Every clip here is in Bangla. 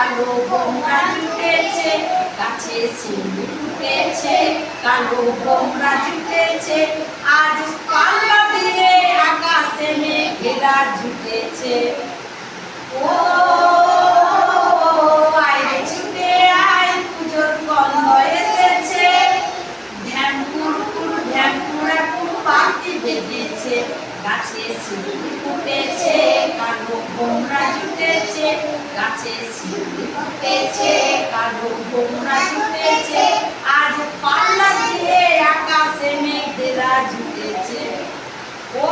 কালো বোমরা জুটেছে, গাছে শিউলি ফুটেছে, কালো বোমরা জুটেছে, আজ পাল্লা দিয়ে আকাশে মেঘেরা জুটেছে। ও, আয় ছুটে আয়, পুজোর গন্ধ এসেছে। ঢ্যামপুর পুর ঢ্যামপুরা পুর পাখি বেঁধেছে গাছে শিউলি ফুটেছে, কালো বোমরা জুটেছে, গাছে শিউলি ফুটেছে, কালো বোমরা জুটেছে, আজ পাল্লা দিয়ে আকাশে মেঘেরা জুটেছে। ও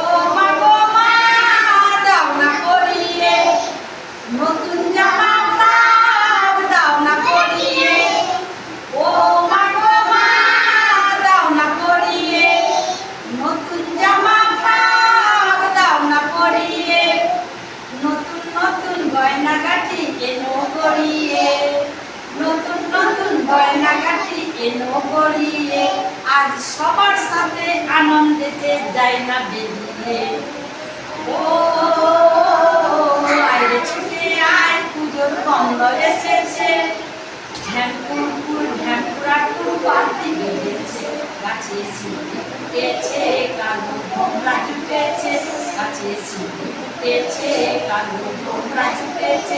কেন করিয়ে আজ সবার সাথে আনন্দেতে যায় না বেরিয়ে ও আয় ছুটে আয়, পুজোর গন্ধ এসেছে। ঢ্যামপুরপুর ঢ্যামপুরাপুর পাতি বেরিয়েছে। গাছে শিউলি ফুটেছে কালো ভোমরা জুটেছে গাছে শিউলি ফুটেছে কালো ভোমরা জুটেছে